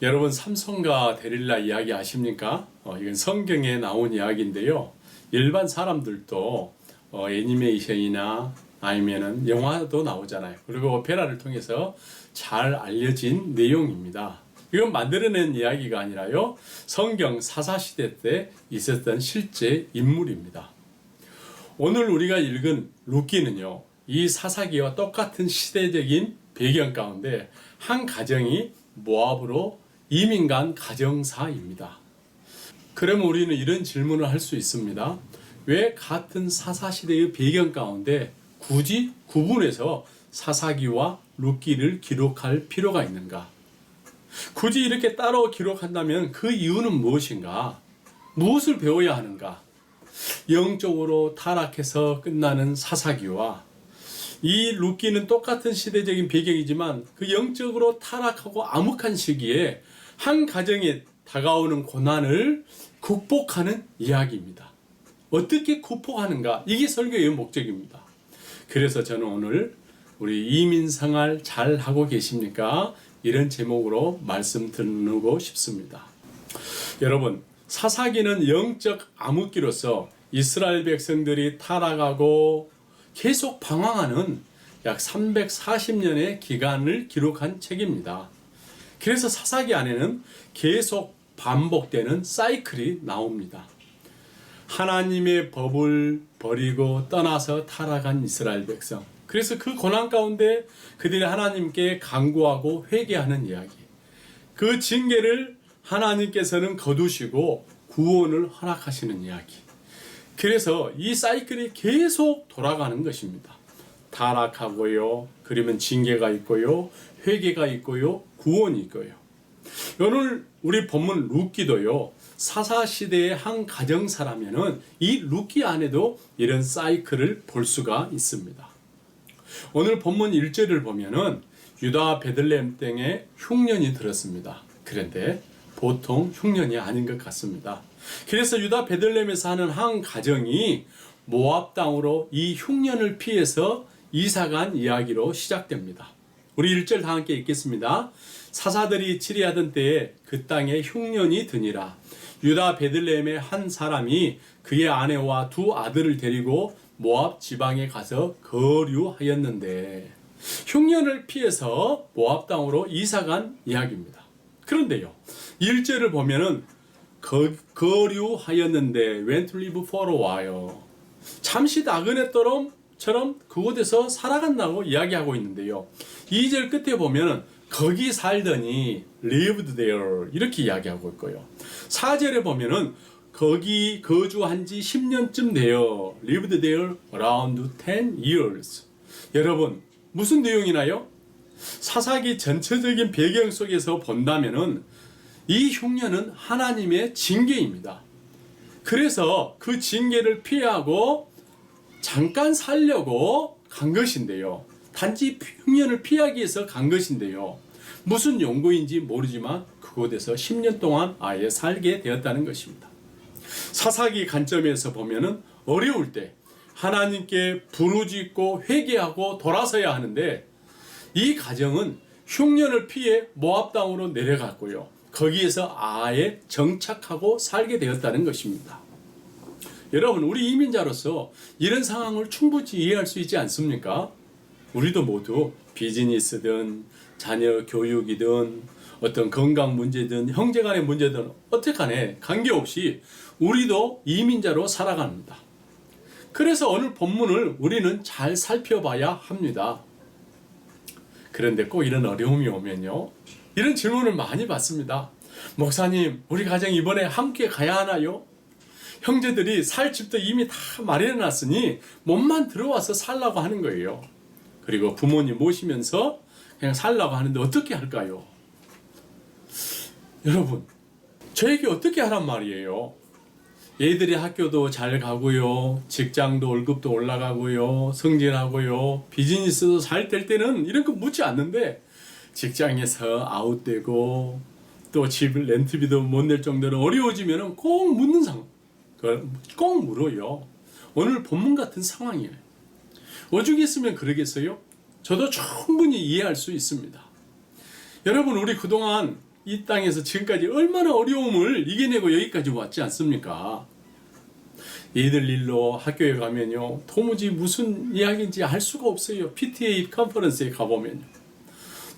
여러분 삼손과 데릴라 이야기 아십니까? 어, 이건 성경에 나온 이야기인데요. 일반 사람들도 어, 애니메이션이나 아니면은 영화도 나오잖아요. 그리고 오페라를 통해서 잘 알려진 내용입니다. 이건 만들어낸 이야기가 아니라요. 성경 사사시대 때 있었던 실제 인물입니다. 오늘 우리가 읽은 루키는요, 이 사사기와 똑같은 시대적인 배경 가운데 한 가정이 모압으로 이민 간 가정사입니다. 그러면 우리는 이런 질문을 할 수 있습니다. 왜 같은 사사시대의 배경 가운데 굳이 구분해서 사사기와 루키를 기록할 필요가 있는가? 굳이 이렇게 따로 기록한다면 그 이유는 무엇인가? 무엇을 배워야 하는가? 영적으로 타락해서 끝나는 사사기와 이 루키는 똑같은 시대적인 배경이지만 그 영적으로 타락하고 암흑한 시기에 한 가정에 다가오는 고난을 극복하는 이야기입니다. 어떻게 극복하는가? 이게 설교의 목적입니다. 그래서 저는 오늘 우리 이민 생활 잘 하고 계십니까? 이런 제목으로 말씀 드리고 싶습니다. 여러분, 사사기는 영적 암흑기로서 이스라엘 백성들이 타락하고 계속 방황하는 약 340년의 기간을 기록한 책입니다. 그래서 사사기 안에는 계속 반복되는 사이클이 나옵니다. 하나님의 법을 버리고 떠나서 타락한 이스라엘 백성. 그래서 그 고난 가운데 그들이 하나님께 간구하고 회개하는 이야기. 그 징계를 하나님께서는 거두시고 구원을 허락하시는 이야기. 그래서 이 사이클이 계속 돌아가는 것입니다. 타락하고요. 그러면 징계가 있고요. 회개가 있고요. 구원이 있고요. 오늘 우리 본문 루키도요. 사사 시대의 한 가정사라면은 이 루키 안에도 이런 사이클을 볼 수가 있습니다. 오늘 본문 1절을 보면은 유다 베들레헴 땅에 흉년이 들었습니다. 그런데 보통 흉년이 아닌 것 같습니다. 그래서 유다 베들레헴에 사는 한 가정이 모압 땅으로 이 흉년을 피해서 이사간 이야기로 시작됩니다. 우리 1절 다 함께 읽겠습니다. 사사들이 치리하던 때에 그 땅에 흉년이 드니라. 유다 베들레헴의 한 사람이 그의 아내와 두 아들을 데리고 모압 지방에 가서 거류하였는데 흉년을 피해서 모압 땅으로 이사간 이야기입니다. 그런데요. 1절을 보면은 거, 거류하였는데 went to live for a while. 잠시 나그네처럼 그곳에서 살아간다고 이야기하고 있는데요. 2절 끝에 보면은 거기 살더니 lived there 이렇게 이야기하고 있고요. 4절에 보면은 거기 거주한 지 10년쯤 돼요. lived there around 10 years. 여러분, 무슨 내용이나요? 사사기 전체적인 배경 속에서 본다면은 이 흉년은 하나님의 징계입니다. 그래서 그 징계를 피하고 잠깐 살려고 간 것인데요. 단지 흉년을 피하기 위해서 간 것인데요. 무슨 용도인지 모르지만 그곳에서 10년 동안 아예 살게 되었다는 것입니다. 사사기 관점에서 보면은 어려울 때 하나님께 부르짖고 회개하고 돌아서야 하는데 이 가정은 흉년을 피해 모압 땅으로 내려갔고요. 거기에서 아예 정착하고 살게 되었다는 것입니다. 여러분, 우리 이민자로서 이런 상황을 충분히 이해할 수 있지 않습니까? 우리도 모두 비즈니스든 자녀 교육이든 어떤 건강 문제든 형제 간의 문제든 어떻게 간에 관계없이 우리도 이민자로 살아갑니다. 그래서 오늘 본문을 우리는 잘 살펴봐야 합니다. 그런데 꼭 이런 어려움이 오면요. 이런 질문을 많이 받습니다. 목사님, 우리 가정 이번에 함께 가야 하나요? 형제들이 살 집도 이미 다 마련해 놨으니 몸만 들어와서 살라고 하는 거예요. 그리고 부모님 모시면서 그냥 살라고 하는데 어떻게 할까요? 여러분, 저에게 어떻게 하란 말이에요? 얘들이 학교도 잘 가고요, 직장도 월급도 올라가고요, 승진하고요, 비즈니스도 잘 될 때는 이런 거 묻지 않는데 직장에서 아웃되고 또집 렌트비도 못 낼 정도로 어려워지면 꼭 묻는 상황, 그꼭 물어요. 오늘 본문 같은 상황이에요. 오죽했으면 그러겠어요? 저도 충분히 이해할 수 있습니다. 여러분, 우리 그동안 이 땅에서 지금까지 얼마나 어려움을 이겨내고 여기까지 왔지 않습니까? 얘들 일로 학교에 가면요 도무지 무슨 이야기인지 알 수가 없어요 PTA 컨퍼런스에 가보면요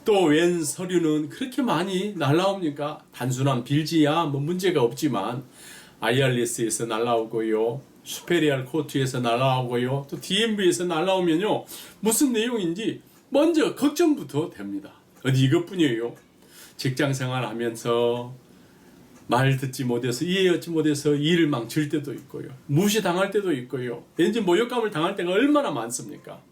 또 웬 서류는 그렇게 많이 날라옵니까 단순한 빌지야 뭐 문제가 없지만 IRS에서 날라오고요 수페리알 코트에서 날라오고요 또 DMV에서 날라오면요 무슨 내용인지 먼저 걱정부터 됩니다 어디 이것뿐이에요 직장 생활 하면서 말 듣지 못해서 이해하지 못해서 일을 망칠 때도 있고요. 무시당할 때도 있고요. 왠지 모욕감을 당할 때가 얼마나 많습니까?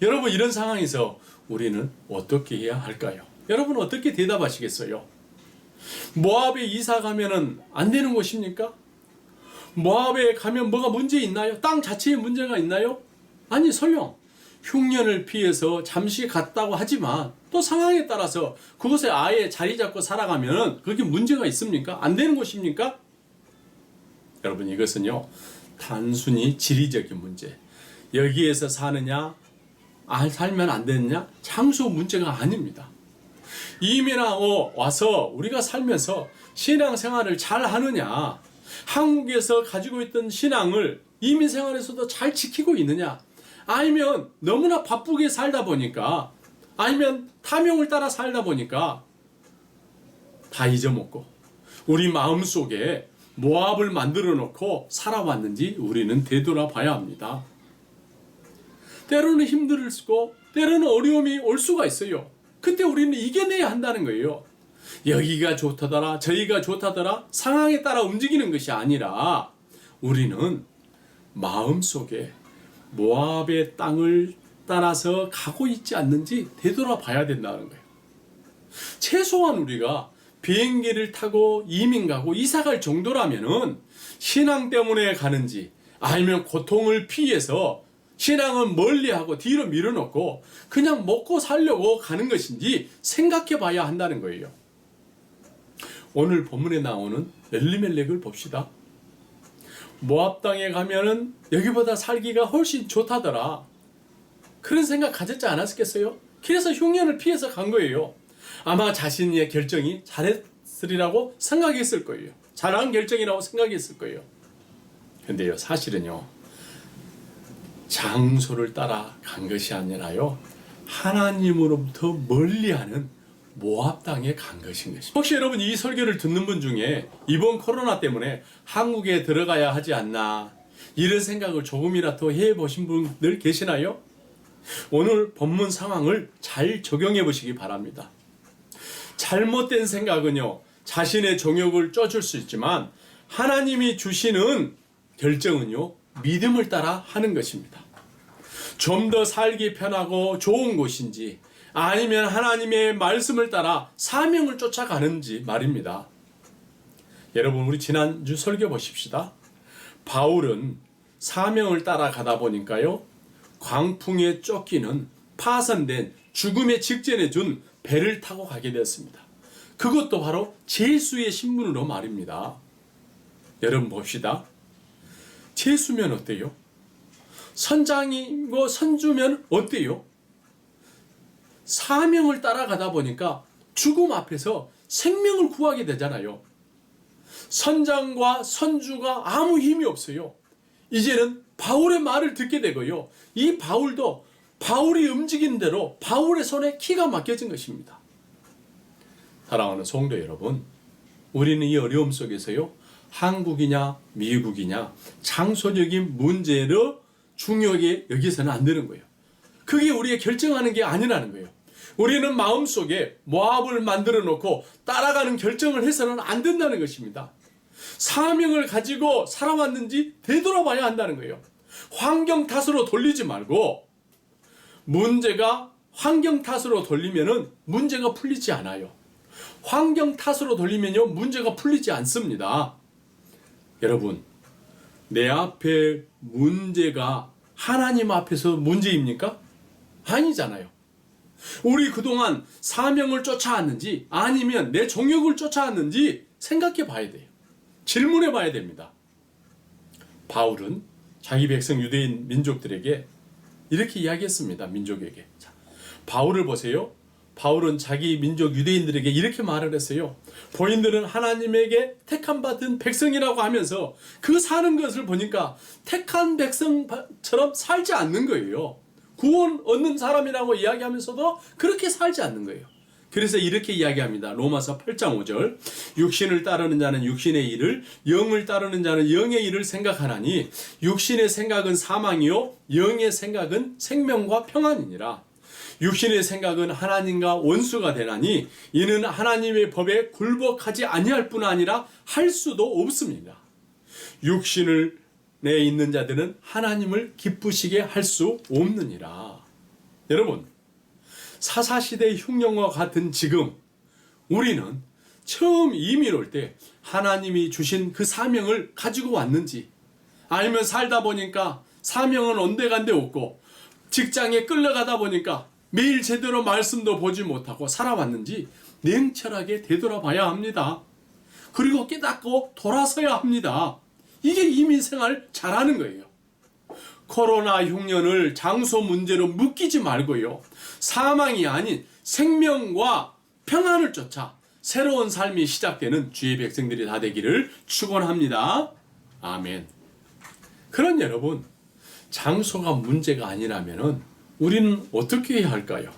여러분 이런 상황에서 우리는 어떻게 해야 할까요? 여러분 어떻게 대답하시겠어요? 모압에 이사 가면은 안 되는 곳입니까? 모압에 가면 뭐가 문제 있나요? 땅 자체에 문제가 있나요? 아니 설령 흉년을 피해서 잠시 갔다고 하지만 또 상황에 따라서 그곳에 아예 자리 잡고 살아가면 그게 문제가 있습니까? 안 되는 곳입니까? 여러분 이것은요 단순히 지리적인 문제 여기에서 사느냐 아, 살면 안 되느냐 장소 문제가 아닙니다. 이민아 어, 와서 우리가 살면서 신앙 생활을 잘 하느냐 한국에서 가지고 있던 신앙을 이민 생활에서도 잘 지키고 있느냐 아니면 너무나 바쁘게 살다 보니까 아니면 탐욕을 따라 살다 보니까 다 잊어먹고 우리 마음속에 모압을 만들어 놓고 살아왔는지 우리는 되돌아봐야 합니다. 때로는 힘들고 때로는 어려움이 올 수가 있어요. 그때 우리는 이겨내야 한다는 거예요. 여기가 좋다더라, 저희가 좋다더라, 상황에 따라 움직이는 것이 아니라 우리는 마음속에 모압의 땅을 따라서 가고 있지 않는지 되돌아봐야 된다는 거예요. 최소한 우리가 비행기를 타고 이민 가고 이사 갈 정도라면은 신앙 때문에 가는지 아니면 고통을 피해서 신앙은 멀리하고 뒤로 밀어놓고 그냥 먹고 살려고 가는 것인지 생각해 봐야 한다는 거예요. 오늘 본문에 나오는 엘리멜렉을 봅시다. 모압 땅에 가면은 여기보다 살기가 훨씬 좋다더라. 그런 생각 가졌지 않았겠어요? 그래서 흉년을 피해서 간 거예요. 아마 자신의 결정이 잘했으리라고 생각했을 거예요. 잘한 결정이라고 생각했을 거예요. 근데요, 사실은요, 장소를 따라 간 것이 아니라요, 하나님으로부터 멀리하는 모압 땅에 간 것인 것입니다. 혹시 여러분 이 설교를 듣는 분 중에 이번 코로나 때문에 한국에 들어가야 하지 않나 이런 생각을 조금이라도 해 보신 분들 계시나요? 오늘 본문 상황을 잘 적용해 보시기 바랍니다. 잘못된 생각은요, 자신의 정욕을 쪄줄 수 있지만, 하나님이 주시는 결정은요, 믿음을 따라 하는 것입니다. 좀 더 살기 편하고 좋은 곳인지, 아니면 하나님의 말씀을 따라 사명을 쫓아가는지 말입니다. 여러분, 우리 지난주 설교 보십시다. 바울은 사명을 따라가다 보니까요, 광풍에 쫓기는 파선된 죽음의 직전에 준 배를 타고 가게 되었습니다. 그것도 바로 제수의 신분으로 말입니다. 여러분 봅시다. 제수면 어때요? 선장이고 선주면 어때요? 사명을 따라가다 보니까 죽음 앞에서 생명을 구하게 되잖아요. 선장과 선주가 아무 힘이 없어요. 이제는 바울의 말을 듣게 되고요. 이 바울도 바울이 움직이는 대로 바울의 손에 키가 맡겨진 것입니다. 사랑하는 성도 여러분, 우리는 이 어려움 속에서요, 한국이냐, 미국이냐, 장소적인 문제를 중요하게 여기서는 안 되는 거예요. 그게 우리의 결정하는 게 아니라는 거예요. 우리는 마음속에 모압을 만들어 놓고 따라가는 결정을 해서는 안 된다는 것입니다. 사명을 가지고 살아왔는지 되돌아봐야 한다는 거예요. 환경 탓으로 돌리지 말고 문제가 환경 탓으로 돌리면은 문제가 풀리지 않아요. 환경 탓으로 돌리면요 문제가 풀리지 않습니다. 여러분 내 앞에 문제가 하나님 앞에서 문제입니까? 아니잖아요. 우리 그동안 사명을 쫓아왔는지 아니면 내 정욕을 쫓아왔는지 생각해 봐야 돼요. 질문해 봐야 됩니다. 바울은 자기 백성 유대인 민족들에게 이렇게 이야기했습니다. 민족에게. 자, 바울을 보세요. 바울은 자기 민족 유대인들에게 이렇게 말을 했어요. 본인들은 하나님에게 택함 받은 백성이라고 하면서 그 사는 것을 보니까 택한 백성처럼 살지 않는 거예요. 구원 얻는 사람이라고 이야기하면서도 그렇게 살지 않는 거예요. 그래서 이렇게 이야기합니다. 로마서 8장 5절. 육신을 따르는 자는 육신의 일을, 영을 따르는 자는 영의 일을 생각하나니 육신의 생각은 사망이요 영의 생각은 생명과 평안이니라. 육신의 생각은 하나님과 원수가 되나니 이는 하나님의 법에 굴복하지 아니할 뿐 아니라 할 수도 없습니다. 육신을 내 있는 자들은 하나님을 기쁘시게 할 수 없느니라. 여러분, 사사시대 흉년과 같은 지금 우리는 처음 이민 올 때 하나님이 주신 그 사명을 가지고 왔는지 아니면 살다 보니까 사명은 온데간데 없고 직장에 끌려가다 보니까 매일 제대로 말씀도 보지 못하고 살아왔는지 냉철하게 되돌아봐야 합니다. 그리고 깨닫고 돌아서야 합니다. 이게 이민 생활 잘하는 거예요. 코로나 흉년을 장소 문제로 묶이지 말고요. 사망이 아닌 생명과 평안을 쫓아 새로운 삶이 시작되는 주의 백성들이 다 되기를 축원합니다. 아멘. 그런 여러분, 장소가 문제가 아니라면은 우리는 어떻게 해야 할까요?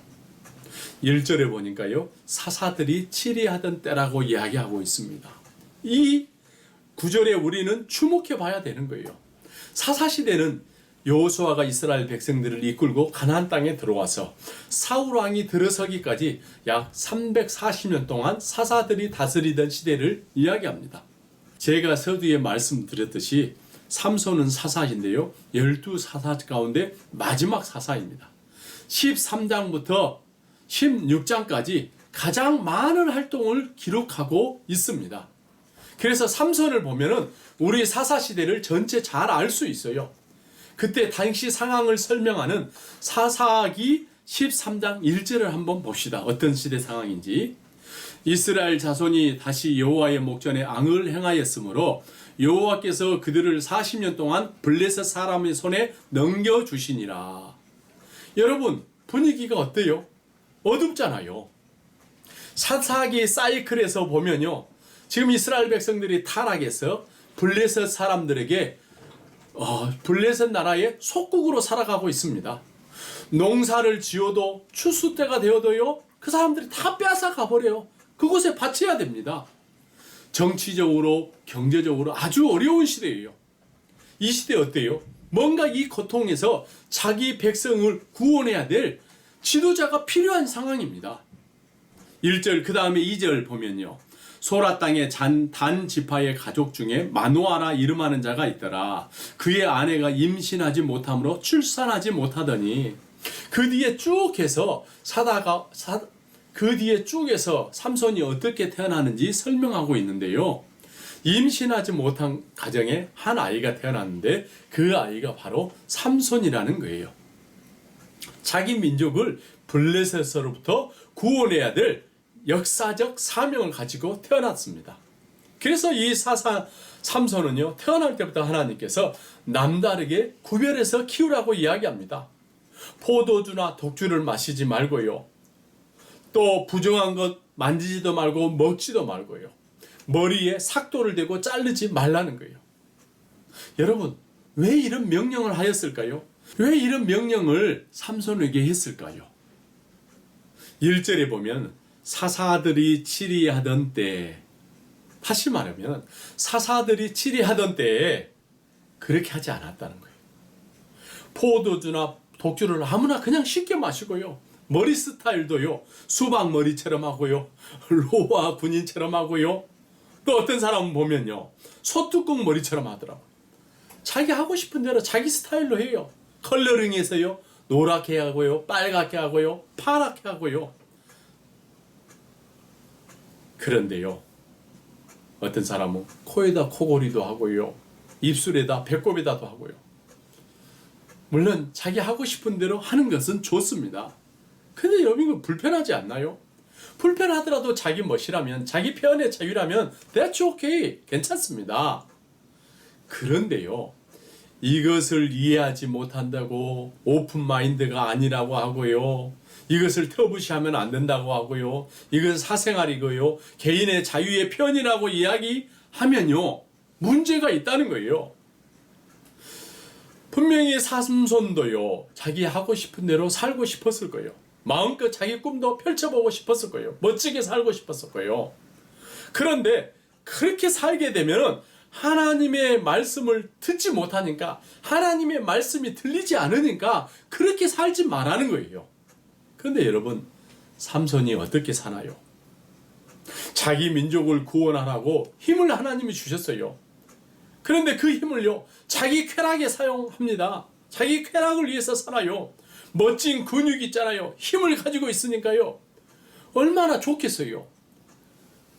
1절에 보니까요. 사사들이 치리하던 때라고 이야기하고 있습니다. 이 구절에 우리는 주목해 봐야 되는 거예요. 사사 시대는 여호수아가 이스라엘 백성들을 이끌고 가나안 땅에 들어와서 사울 왕이 들어서기까지 약 340년 동안 사사들이 다스리던 시대를 이야기합니다. 제가 서두에 말씀드렸듯이 삼손은 사사인데요. 12 사사 가운데 마지막 사사입니다. 13장부터 16장까지 가장 많은 활동을 기록하고 있습니다. 그래서 삼손을 보면은 우리 사사 시대를 전체 잘 알 수 있어요. 그때 당시 상황을 설명하는 사사기 13장 1절을 한번 봅시다. 어떤 시대 상황인지. 이스라엘 자손이 다시 여호와의 목전에 앙을 행하였으므로 여호와께서 그들을 40년 동안 블레셋 사람의 손에 넘겨 주시니라. 여러분 분위기가 어때요? 어둡잖아요. 사사기 사이클에서 보면요. 지금 이스라엘 백성들이 타락해서 블레셋 사람들에게 어, 블레셋 나라의 속국으로 살아가고 있습니다. 농사를 지어도 추수 때가 되어도요. 그 사람들이 다 빼앗아 가버려요. 그곳에 바쳐야 됩니다. 정치적으로 경제적으로 아주 어려운 시대예요. 이 시대 어때요? 뭔가 이 고통에서 자기 백성을 구원해야 될 지도자가 필요한 상황입니다. 1절 그 다음에 2절 보면요. 소라 땅의 잔, 단 지파의 가족 중에 마노아라 이름하는 자가 있더라. 그의 아내가 임신하지 못함으로 출산하지 못하더니 그 뒤에 쭉 해서 사다가 사, 그 뒤에 쭉 해서 삼손이 어떻게 태어나는지 설명하고 있는데요. 임신하지 못한 가정에 한 아이가 태어났는데 그 아이가 바로 삼손이라는 거예요. 자기 민족을 블레셋으로부터 구원해야 될 역사적 사명을 가지고 태어났습니다. 그래서 이 사사 삼손은요 태어날 때부터 하나님께서 남다르게 구별해서 키우라고 이야기합니다. 포도주나 독주를 마시지 말고요. 또 부정한 것 만지지도 말고 먹지도 말고요. 머리에 삭도를 대고 자르지 말라는 거예요. 여러분 왜 이런 명령을 하였을까요? 왜 이런 명령을 삼손에게 했을까요? 1절에 보면 사사들이 치리하던 때 다시 말하면 사사들이 치리하던 때에 그렇게 하지 않았다는 거예요. 포도주나 독주를 아무나 그냥 쉽게 마시고요. 머리 스타일도요. 수박 머리처럼 하고요. 로아 군인처럼 하고요. 또 어떤 사람은 보면요. 소뚜껑 머리처럼 하더라고요. 자기 하고 싶은 대로 자기 스타일로 해요. 컬러링해서요. 노랗게 하고요. 빨갛게 하고요. 파랗게 하고요. 그런데요. 어떤 사람은 코에다 코골이도 하고요. 입술에다 배꼽에다도 하고요. 물론 자기 하고 싶은 대로 하는 것은 좋습니다. 근데 여러분 불편하지 않나요? 불편하더라도 자기 멋이라면 자기 표현의 자유라면 that's okay 괜찮습니다. 그런데요. 이것을 이해하지 못한다고 오픈 마인드가 아니라고 하고요. 이것을 터부시하면 안 된다고 하고요. 이건 사생활이고요. 개인의 자유의 편이라고 이야기하면요. 문제가 있다는 거예요. 분명히 삼손도요. 자기 하고 싶은 대로 살고 싶었을 거예요. 마음껏 자기 꿈도 펼쳐보고 싶었을 거예요. 멋지게 살고 싶었을 거예요. 그런데 그렇게 살게 되면 하나님의 말씀을 듣지 못하니까 하나님의 말씀이 들리지 않으니까 그렇게 살지 말라는 거예요. 그런데 여러분 삼손이 어떻게 사나요? 자기 민족을 구원하라고 힘을 하나님이 주셨어요. 그런데 그 힘을요 자기 쾌락에 사용합니다. 자기 쾌락을 위해서 살아요. 멋진 근육 있잖아요. 힘을 가지고 있으니까요. 얼마나 좋겠어요.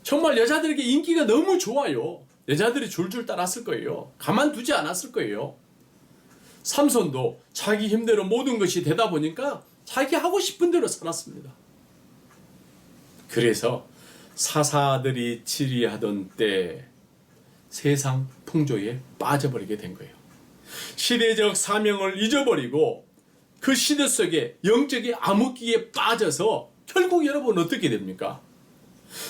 정말 여자들에게 인기가 너무 좋아요. 여자들이 줄줄 따랐을 거예요. 가만두지 않았을 거예요. 삼손도 자기 힘대로 모든 것이 되다 보니까 자기 하고 싶은 대로 살았습니다. 그래서 사사들이 치리하던 때 세상 풍조에 빠져버리게 된 거예요. 시대적 사명을 잊어버리고 그 시대 속에 영적인 암흑기에 빠져서 결국 여러분 어떻게 됩니까?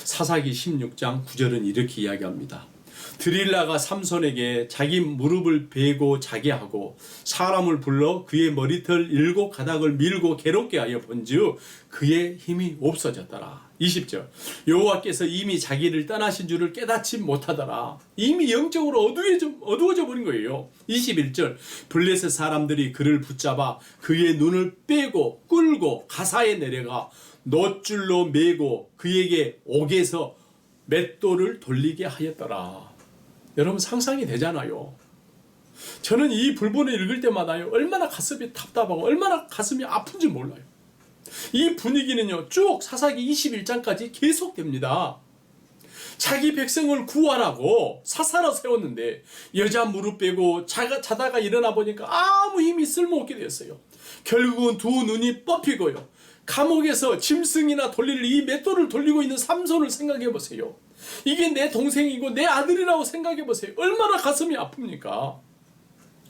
사사기 16장 9절은 이렇게 이야기합니다. 드릴라가 삼손에게 자기 무릎을 베고 자게 하고 사람을 불러 그의 머리털 일곱 가닥을 밀고 괴롭게 하여 본즉 그의 힘이 없어졌더라. 20절 여호와께서 이미 자기를 떠나신 줄을 깨닫지 못하더라. 이미 영적으로 어두워져, 어두워져 버린 거예요. 21절 블레셋 사람들이 그를 붙잡아 그의 눈을 빼고 끌고 가사에 내려가 놋줄로 매고 그에게 옥에서 맷돌을 돌리게 하였더라. 여러분 상상이 되잖아요. 저는 이 불본을 읽을 때마다요 얼마나 가슴이 답답하고 얼마나 가슴이 아픈지 몰라요. 이 분위기는요 쭉 사사기 21장까지 계속됩니다. 자기 백성을 구하라고 사사로 세웠는데 여자 무릎 빼고 자가 자다가 일어나 보니까 아무 힘이 쓸모없게 되었어요. 결국은 두 눈이 뽑히고요. 감옥에서 짐승이나 돌릴 이 맷돌을 돌리고 있는 삼손을 생각해 보세요. 이게 내 동생이고 내 아들이라고 생각해 보세요. 얼마나 가슴이 아픕니까?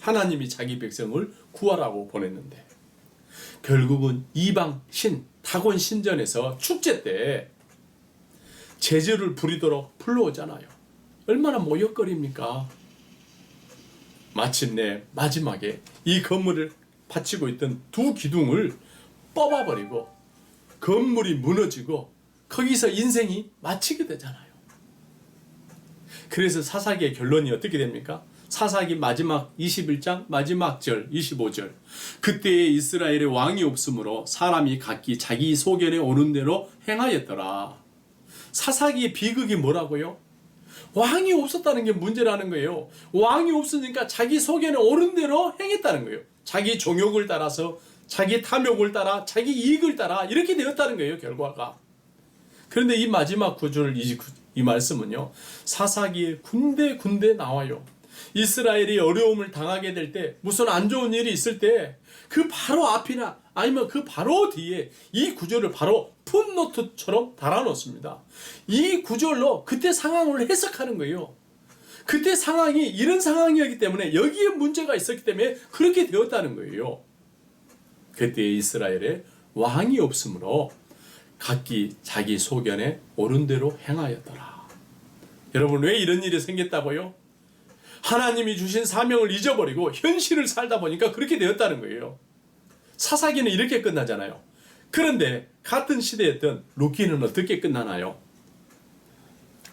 하나님이 자기 백성을 구하라고 보냈는데 결국은 이방 신 다곤 신전에서 축제 때 제주를 부리도록 불러오잖아요. 얼마나 모욕거리입니까? 마침내 마지막에 이 건물을 바치고 있던 두 기둥을 뽑아버리고 건물이 무너지고 거기서 인생이 마치게 되잖아요. 그래서 사사기의 결론이 어떻게 됩니까? 사사기 마지막 21장 마지막 절 25절 그때에 이스라엘의 왕이 없으므로 사람이 각기 자기 소견에 오는 대로 행하였더라. 사사기의 비극이 뭐라고요? 왕이 없었다는 게 문제라는 거예요. 왕이 없으니까 자기 소견에 오른 대로 행했다는 거예요. 자기 종욕을 따라서 자기 탐욕을 따라 자기 이익을 따라 이렇게 되었다는 거예요. 결과가. 그런데 이 마지막 구절 이, 이 말씀은요. 사사기에 군데 군데 나와요. 이스라엘이 어려움을 당하게 될 때 무슨 안 좋은 일이 있을 때 그 바로 앞이나 아니면 그 바로 뒤에 이 구절을 바로 풋노트처럼 달아놓습니다. 이 구절로 그때 상황을 해석하는 거예요. 그때 상황이 이런 상황이었기 때문에 여기에 문제가 있었기 때문에 그렇게 되었다는 거예요. 그때 이스라엘에 왕이 없으므로 각기 자기 소견에 옳은 대로 행하였더라. 여러분 왜 이런 일이 생겼다고요? 하나님이 주신 사명을 잊어버리고 현실을 살다 보니까 그렇게 되었다는 거예요. 사사기는 이렇게 끝나잖아요. 그런데 같은 시대였던 루키는 어떻게 끝나나요?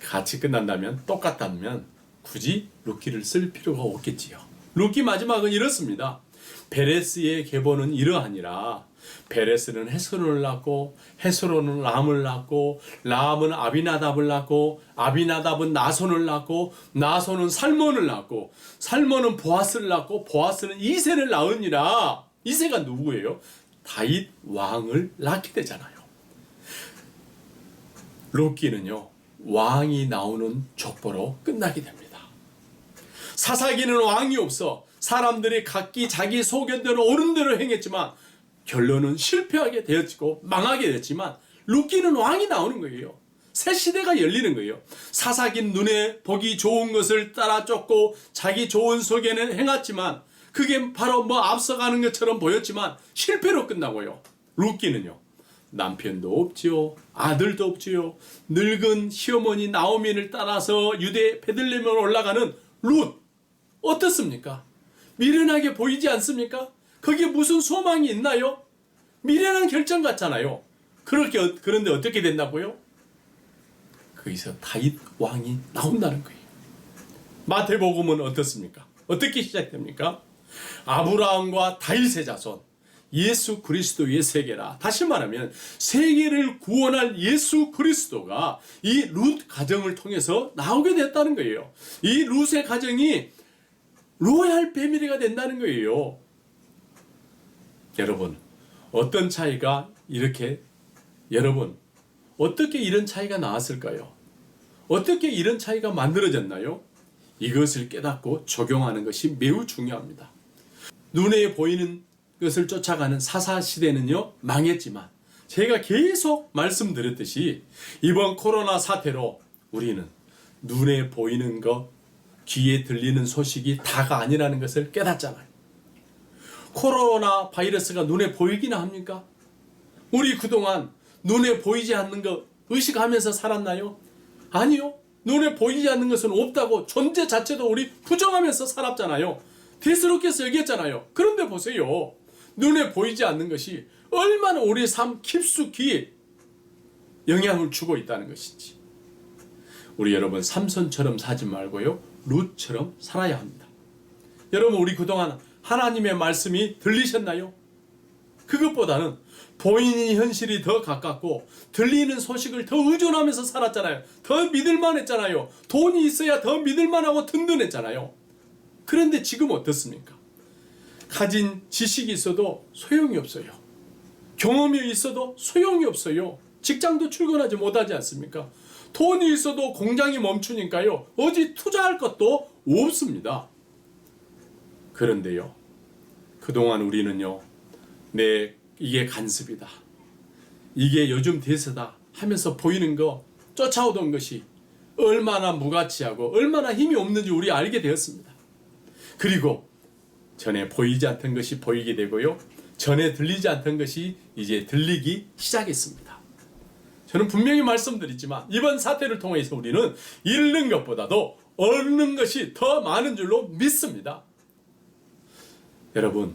같이 끝난다면 똑같다면 굳이 루키를 쓸 필요가 없겠지요. 루키 마지막은 이렇습니다. 베레스의 계보는 이러하니라. 베레스는 헤스론을 낳고 헤스론은 람을 낳고 람은 아비나답을 낳고 아비나답은 나손을 낳고 나손은 살몬을 낳고 살몬은 보아스를 낳고 보아스는 이세를 낳으니라. 이세가 누구예요? 다윗 왕을 낳게 되잖아요. 로키는요 왕이 나오는 족보로 끝나게 됩니다. 사사기는 왕이 없어 사람들이 각기 자기 소견대로 옳은 대로 행했지만 결론은 실패하게 되었고 망하게 됐지만 루키는 왕이 나오는 거예요. 새 시대가 열리는 거예요. 사사긴 눈에 보기 좋은 것을 따라 쫓고 자기 좋은 소견을 행했지만 그게 바로 뭐 앞서가는 것처럼 보였지만 실패로 끝나고요. 루키는요. 남편도 없지요. 아들도 없지요. 늙은 시어머니 나오미를 따라서 유대 베들레헴으로 올라가는 룻 어떻습니까? 미련하게 보이지 않습니까? 거기에 무슨 소망이 있나요? 미련한 결정 같잖아요. 그렇게 어- 그런데 어떻게 된다고요? 거기서 다윗 왕이 나온다는 거예요. 마태복음은 어떻습니까? 어떻게 시작됩니까? 아브라함과 다윗의 자손 예수 그리스도의 세계라. 다시 말하면 세계를 구원할 예수 그리스도가 이 룻 가정을 통해서 나오게 됐다는 거예요. 이 룻의 가정이 로얄 패밀리가 된다는 거예요. 여러분, 어떤 차이가 이렇게 여러분, 어떻게 이런 차이가 나왔을까요? 어떻게 이런 차이가 만들어졌나요? 이것을 깨닫고 적용하는 것이 매우 중요합니다. 눈에 보이는 것을 쫓아가는 사사 시대는요 망했지만 제가 계속 말씀드렸듯이 이번 코로나 사태로 우리는 눈에 보이는 것, 귀에 들리는 소식이 다가 아니라는 것을 깨닫잖아요. 코로나 바이러스가 눈에 보이기나 합니까? 우리 그동안 눈에 보이지 않는 것 의식하면서 살았나요? 아니요. 눈에 보이지 않는 것은 없다고 존재 자체도 우리 부정하면서 살았잖아요. 대수롭게서 얘기했잖아요. 그런데 보세요. 눈에 보이지 않는 것이 얼마나 우리 삶 깊숙이 영향을 주고 있다는 것인지. 우리 여러분 삼손처럼 사지 말고요. 룻처럼 살아야 합니다. 여러분 우리 그동안 하나님의 말씀이 들리셨나요? 그것보다는 보이는 현실이 더 가깝고 들리는 소식을 더 의존하면서 살았잖아요. 더 믿을만 했잖아요. 돈이 있어야 더 믿을만하고 든든했잖아요. 그런데 지금 어떻습니까? 가진 지식이 있어도 소용이 없어요. 경험이 있어도 소용이 없어요. 직장도 출근하지 못하지 않습니까? 돈이 있어도 공장이 멈추니까요. 어디 투자할 것도 없습니다. 그런데요. 그동안 우리는요. 내 이게 간섭이다. 이게 요즘 대세다 하면서 보이는 거 쫓아오던 것이 얼마나 무가치하고 얼마나 힘이 없는지 우리 알게 되었습니다. 그리고 전에 보이지 않던 것이 보이게 되고요. 전에 들리지 않던 것이 이제 들리기 시작했습니다. 저는 분명히 말씀드리지만 이번 사태를 통해서 우리는 잃는 것보다도 얻는 것이 더 많은 줄로 믿습니다. 여러분,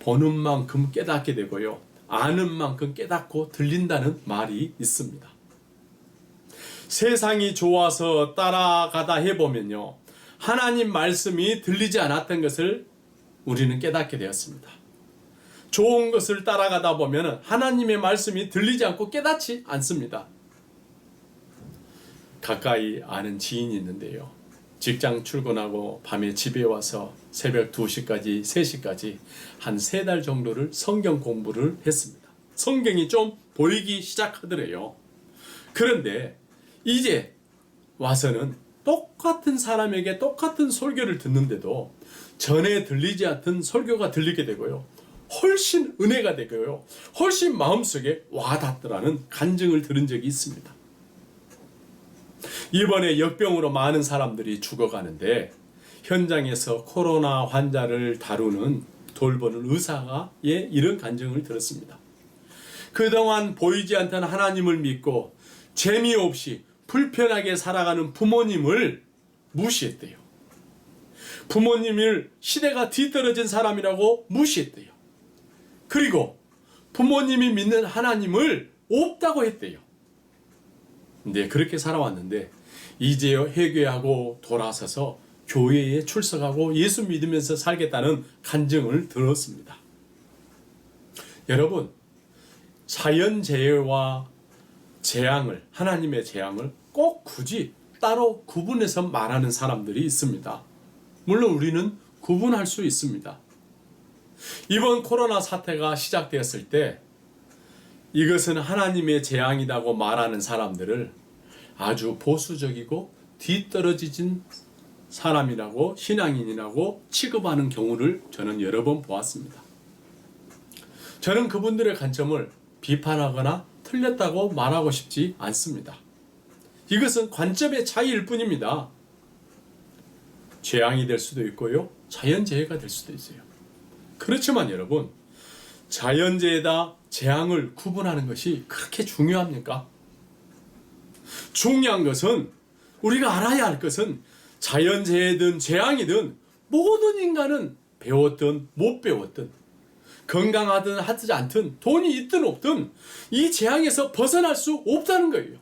보는 만큼 깨닫게 되고요. 아는 만큼 깨닫고 들린다는 말이 있습니다. 세상이 좋아서 따라가다 해보면요. 하나님 말씀이 들리지 않았던 것을 우리는 깨닫게 되었습니다. 좋은 것을 따라가다 보면 하나님의 말씀이 들리지 않고 깨닫지 않습니다. 가까이 아는 지인이 있는데요. 직장 출근하고 밤에 집에 와서 새벽 2시까지, 3시까지 한 세 달 정도를 성경 공부를 했습니다. 성경이 좀 보이기 시작하더래요. 그런데 이제 와서는 똑같은 사람에게 똑같은 설교를 듣는데도 전에 들리지 않던 설교가 들리게 되고요. 훨씬 은혜가 되고요. 훨씬 마음속에 와닿더라는 간증을 들은 적이 있습니다. 이번에 역병으로 많은 사람들이 죽어가는데 현장에서 코로나 환자를 다루는 돌보는 의사가 예, 이런 간증을 들었습니다. 그동안 보이지 않던 하나님을 믿고 재미없이 불편하게 살아가는 부모님을 무시했대요. 부모님을 시대가 뒤떨어진 사람이라고 무시했대요. 그리고 부모님이 믿는 하나님을 없다고 했대요. 근데 그렇게 살아왔는데 이제 회개하고 돌아서서 교회에 출석하고 예수 믿으면서 살겠다는 간증을 들었습니다. 여러분, 자연 재해와 재앙을, 하나님의 재앙을 꼭 굳이 따로 구분해서 말하는 사람들이 있습니다. 물론 우리는 구분할 수 있습니다. 이번 코로나 사태가 시작되었을 때 이것은 하나님의 재앙이라고 말하는 사람들을 아주 보수적이고 뒤떨어지진 사람이라고 신앙인이라고 취급하는 경우를 저는 여러 번 보았습니다. 저는 그분들의 관점을 비판하거나 틀렸다고 말하고 싶지 않습니다. 이것은 관점의 차이일 뿐입니다. 재앙이 될 수도 있고요. 자연재해가 될 수도 있어요. 그렇지만 여러분, 자연재해다, 재앙을 구분하는 것이 그렇게 중요합니까? 중요한 것은 우리가 알아야 할 것은 자연재해든 재앙이든 모든 인간은 배웠든 못 배웠든 건강하든 하지 않든 돈이 있든 없든 이 재앙에서 벗어날 수 없다는 거예요.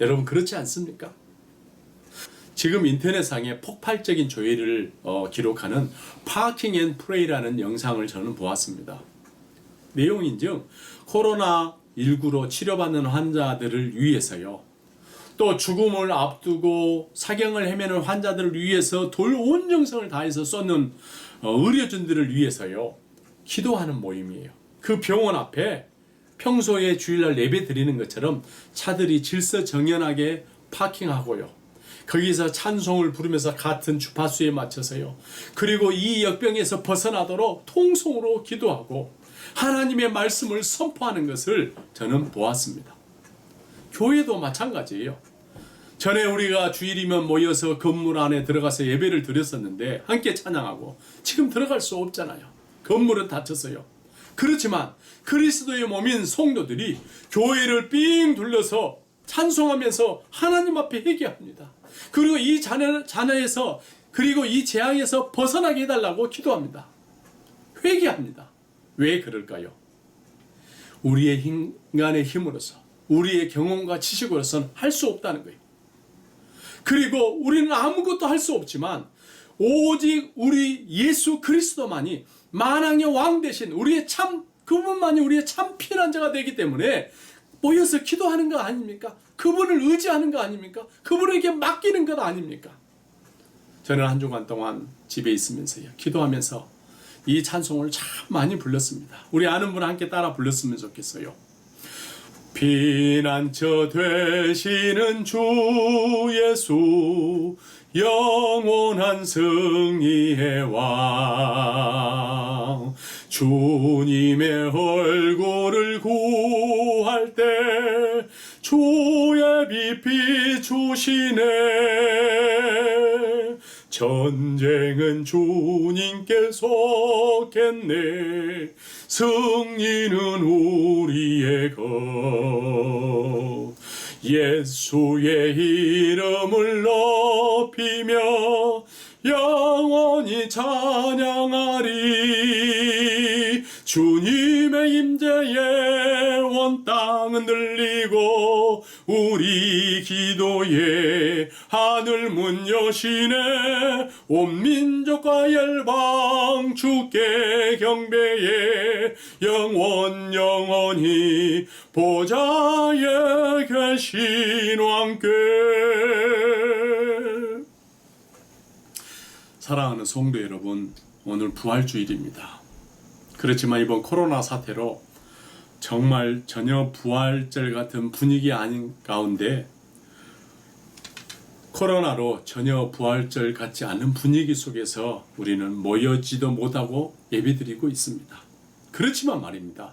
여러분 그렇지 않습니까? 지금 인터넷상에 폭발적인 조회를 어, 기록하는 파킹 앤 프레이라는 영상을 저는 보았습니다. 내용인즉 코로나19로 치료받는 환자들을 위해서요. 또 죽음을 앞두고 사경을 헤매는 환자들을 위해서 돌온 정성을 다해서 쏟는 어, 의료진들을 위해서요. 기도하는 모임이에요. 그 병원 앞에 평소에 주일날 예배 드리는 것처럼 차들이 질서정연하게 파킹하고요. 거기서 찬송을 부르면서 같은 주파수에 맞춰서요. 그리고 이 역병에서 벗어나도록 통성으로 기도하고 하나님의 말씀을 선포하는 것을 저는 보았습니다. 교회도 마찬가지예요. 전에 우리가 주일이면 모여서 건물 안에 들어가서 예배를 드렸었는데 함께 찬양하고 지금 들어갈 수 없잖아요. 건물은 닫혔어요. 그렇지만 그리스도의 몸인 성도들이 교회를 삥 둘러서 찬송하면서 하나님 앞에 회개합니다. 그리고 이 잔해, 잔해에서 그리고 이 재앙에서 벗어나게 해달라고 기도합니다. 회개합니다. 왜 그럴까요? 우리의 인간의 힘으로서 우리의 경험과 지식으로서는 할 수 없다는 거예요. 그리고 우리는 아무것도 할 수 없지만 오직 우리 예수 그리스도만이 만왕의 왕 대신 우리의 참 그분만이 우리의 참 피난자가 되기 때문에 모여서 기도하는 거 아닙니까? 그분을 의지하는 거 아닙니까? 그분에게 맡기는 것 아닙니까? 저는 한 주간 동안 집에 있으면서요 기도하면서 이 찬송을 참 많이 불렀습니다. 우리 아는 분 함께 따라 불렀으면 좋겠어요. 피난처 되시는 주 예수 영원한 승리의 왕 주님의 얼굴을 구할 때 주의 빛 비추시네. 전쟁은 주님께 속했네. 승리는 우리의 것 예수의 이름을 높이며 영원히 찬양하리 주님의 임재에 온 땅은 들리고 우리 기도에 하늘 문 여시네 온 민족과 열방 주께 경배해 영원 영원히 보좌에 계신 왕께. 사랑하는 성도 여러분 오늘 부활주일입니다 그렇지만 이번 코로나 사태로 정말 전혀 부활절 같은 분위기 아닌 가운데 코로나로 전혀 부활절 같지 않은 분위기 속에서 우리는 모여지도 못하고 예배드리고 있습니다. 그렇지만 말입니다.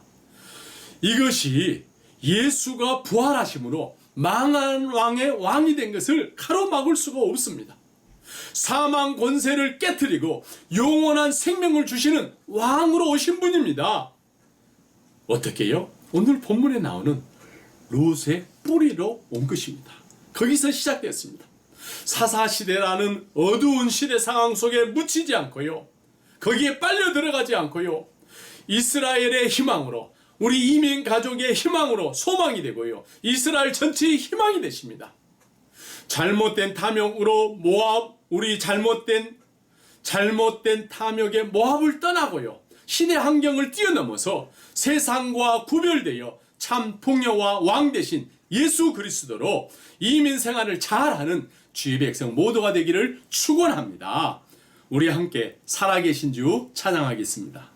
이것이 예수가 부활하심으로 망한 왕의 왕이 된 것을 가로막을 수가 없습니다. 사망 권세를 깨뜨리고 영원한 생명을 주시는 왕으로 오신 분입니다. 어떻게요? 오늘 본문에 나오는 롯의 뿌리로 온 것입니다. 거기서 시작됐습니다. 사사시대라는 어두운 시대 상황 속에 묻히지 않고요. 거기에 빨려 들어가지 않고요. 이스라엘의 희망으로 우리 이민 가족의 희망으로 소망이 되고요. 이스라엘 전체의 희망이 되십니다. 잘못된 탐욕으로 모압 우리 잘못된 잘못된 탐욕의 모압을 떠나고요. 시대 환경을 뛰어넘어서 세상과 구별되어 참 풍요와 왕 대신 예수 그리스도로 이민 생활을 잘하는 주의 백성 모두가 되기를 축원합니다. 우리 함께 살아계신 주 찬양하겠습니다.